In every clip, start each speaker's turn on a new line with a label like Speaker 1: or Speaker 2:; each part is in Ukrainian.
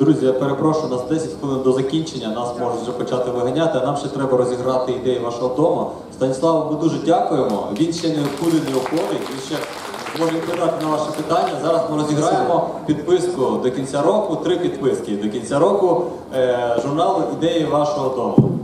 Speaker 1: Друзі, я перепрошую, у нас 10 хвилин до закінчення, нас можуть вже почати виганяти, а нам ще треба розіграти ідеї вашого дому. Станіславу, ми дуже дякуємо. Він ще не кулі не уходить, він ще зможе відповідати на ваші питання. Зараз ми розіграємо підписку до кінця року, три підписки до кінця року е, журналу Ідеї вашого дому.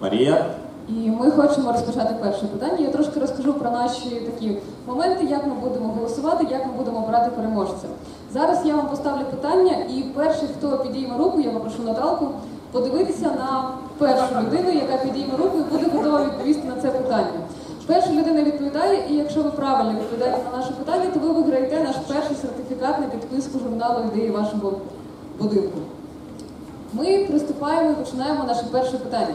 Speaker 1: Марія.
Speaker 2: І ми хочемо розпочати перше питання. Я трошки розкажу про наші такі моменти, як ми будемо голосувати, як ми будемо обирати переможця. Зараз я вам поставлю питання, і перший, хто підійме руку, я попрошу Наталку подивитися на першу людину, яка підійме руку і буде готова відповісти на це питання. Перша людина відповідає, і якщо ви правильно відповідаєте на наше питання, то ви виграєте наш перший сертифікат на підписку журналу ідеї вашого будинку. Ми приступаємо і починаємо наше перше питання.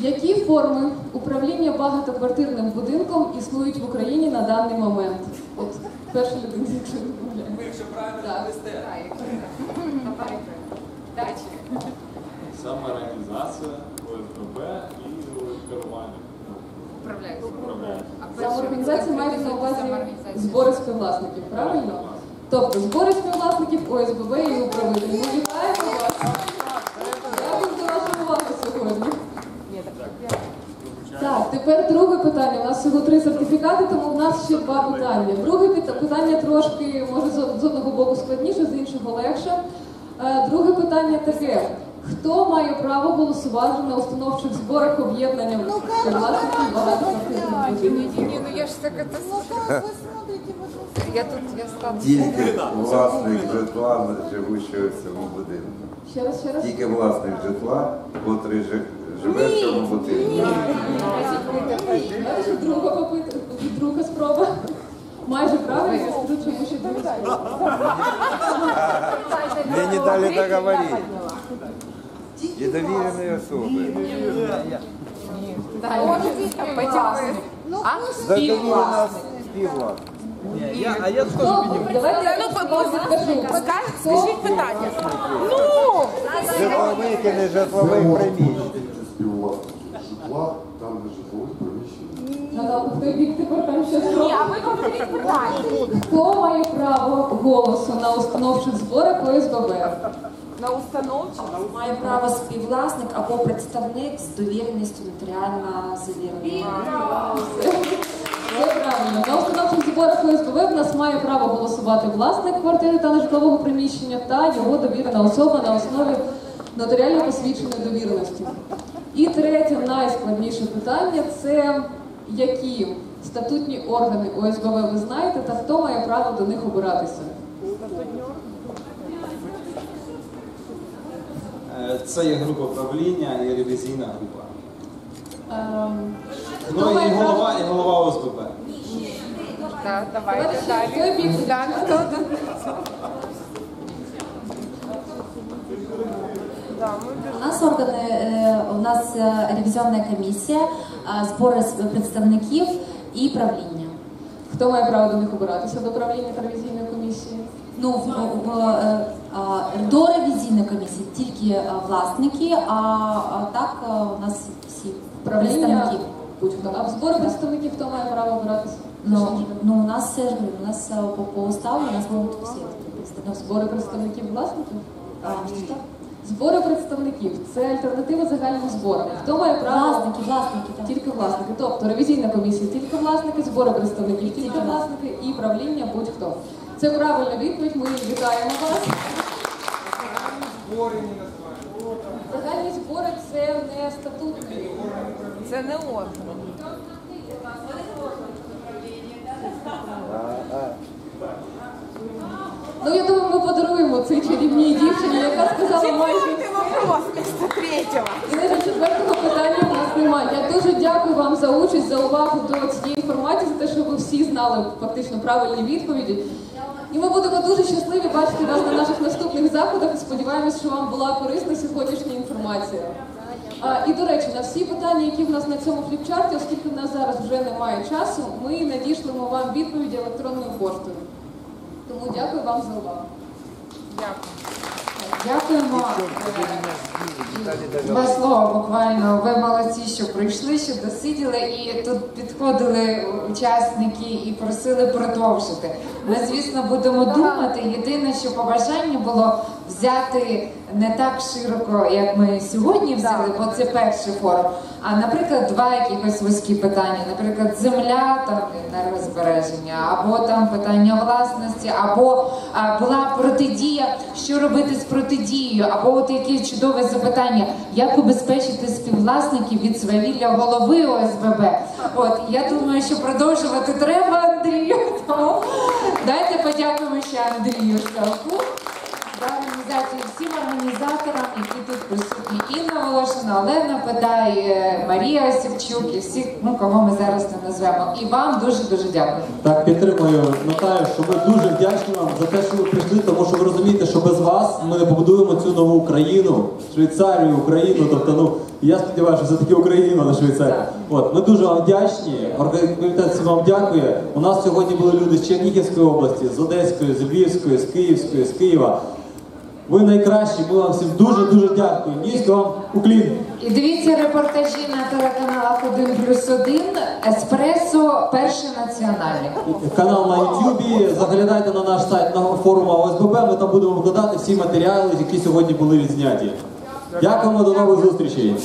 Speaker 2: Які форми управління багатоквартирним будинком існують в Україні на даний момент? От перша людина, якщо не помиляю.
Speaker 3: Якщо правильно
Speaker 2: Так.
Speaker 3: Дачі.
Speaker 1: Самоорганізація, ОСББ і керування. Управляє.
Speaker 2: Самоорганізація має на увазі збори співвласників, правильно? Тобто збори співвласників, ОСББ і управителі. Ми вітаємо вас. Дякую за вашу увагу сьогодні. Так, тепер друге питання. У нас всього три сертифікати, тому в нас ще два питання. Друге питання трошки, може, з одного боку складніше, з іншого легше. Е, Друге питання таке. Хто має право голосувати на установчих зборах об'єднання співвласників багатоквартирних будинків?
Speaker 4: Не, ну я ж так это... Я тут, я стала...
Speaker 5: Тільки власник житла, живущого в цьому будинку.
Speaker 2: Ще раз, ще раз.
Speaker 5: Тільки власник житла, котрий жи- живе в цьому будинку.
Speaker 2: Друга попит... друга спроба. Майже правильно, я скажу, чому ще друга спроба.
Speaker 5: Мне не дали договорить. Недоверенные особи. Задоволена співвласник.
Speaker 2: Хто? Давайте
Speaker 4: Ну,
Speaker 2: я скажу.
Speaker 4: Скажіть, скажіть питання. Ну!
Speaker 5: Житлових і нежитлових приміщень.
Speaker 6: житла, там де житлових приміщень.
Speaker 2: Наталка, в той бік тепер там ще спроба.
Speaker 4: А ви говоріть питання.
Speaker 2: Хто має право голосу на установчих зборах ОСББ?
Speaker 4: На установчі?
Speaker 7: Має право співвласник або представник з довіреністю нотаріально завіреного.
Speaker 2: На установчих зборах ОСББ в нас має право голосувати власник квартири та нежитлового приміщення та його довірена особа на основі нотаріально посвідченої довіреності. І третє, найскладніше питання це які статутні органи ОСББ ви знаєте та хто має право до них обиратися?
Speaker 3: Е, Це є група правління і ревізійна група.
Speaker 2: Ем,
Speaker 3: Ну і голова, і голова ОСББ.
Speaker 4: Так, давайте
Speaker 2: Давайте ще той
Speaker 4: далі. Так, хто тут?
Speaker 7: У нас органи, е, у нас е, ревізіонна комісія, е, збори представників і правління.
Speaker 2: Хто має право до них обиратися до правління та ревізійної комісії?
Speaker 7: Ну, в, в, е, а, до ревізійної комісії тільки е, власники, а, а так е, у нас всі представники.
Speaker 2: будь-хто. А в збори представників хто має право обиратися?
Speaker 7: Ну, ну, у нас все ж у нас е, по, по уставу у нас будуть всі
Speaker 2: Ну,
Speaker 7: представники.
Speaker 2: збори представників власників?
Speaker 7: А?
Speaker 2: Збори представників це альтернатива загальним зборам. Хто має право?
Speaker 7: Власники, власники, так.
Speaker 2: Тільки власники. Тобто ревізійна комісія тільки власники, збори представників тільки власники і правління будь-хто. Це правильна відповідь. Ми вітаємо вас. Загальні збори це не статутний.
Speaker 4: Це не орган.
Speaker 2: Ну я думаю, ми подаруємо цей чарівній дівчині, яка сказала майже. І навіть четвертого питання в нас немає. Я дуже дякую вам за участь, за увагу до цієї інформації, за те, що ви всі знали фактично правильні відповіді. І ми будемо дуже щасливі бачити вас на наших наступних заходах і сподіваємось, що вам була корисна сьогоднішня інформація. А, і до речі, на всі питання, які в нас на цьому фліпчарті, оскільки в нас зараз вже немає часу, ми надішлемо вам відповіді електронною поштою. Тому дякую вам за увагу.
Speaker 4: Дякую.
Speaker 8: Дякуємо. Два слова буквально. Ви молодці, що прийшли, що досиділи, і тут підходили учасники і просили продовжити. Ми, звісно, будемо думати. Єдине, що побажання було взяти не так широко, як ми сьогодні взяли, бо це перший форум. А наприклад, два якихось вузькі питання, наприклад, земля там енергозбереження, або там питання власності, або а, була протидія, що робити з протидією, або от яке чудове запитання, як убезпечити співвласників від свавілля голови ОСББ. От я думаю, що продовжувати треба Андрію. Тому дайте подякуємо ще Андрію Шталку всім організаторам, які тут присутні. Інна Волошина, Олена Педай, е, Марія Осівчук і всіх, ну кого ми зараз не назвемо. І вам дуже дуже дякую.
Speaker 1: Так, підтримую Наталю, що ми дуже вдячні вам за те, що ви прийшли, тому що ви розумієте, що без вас ми не побудуємо цю нову Україну, Швейцарію, Україну. Тобто, ну я сподіваюся, що це таки Україна, а не Швейцарія. От ми дуже вам вдячні. Організація всім вам дякує. У нас сьогодні були люди з Чернігівської області, з Одеської, з Львівської, з Київської, з Києва. Ви найкращі, ми вам всім дуже дуже дякую. Низько вам уклін.
Speaker 8: І дивіться репортажі на телеканалах 1 плюс 1, Еспресо, перший національний.
Speaker 1: канал на YouTube, заглядайте на наш сайт на форум ОСББ, ми там будемо викладати всі матеріали, які сьогодні були відзняті. Дякуємо, до нових зустрічей.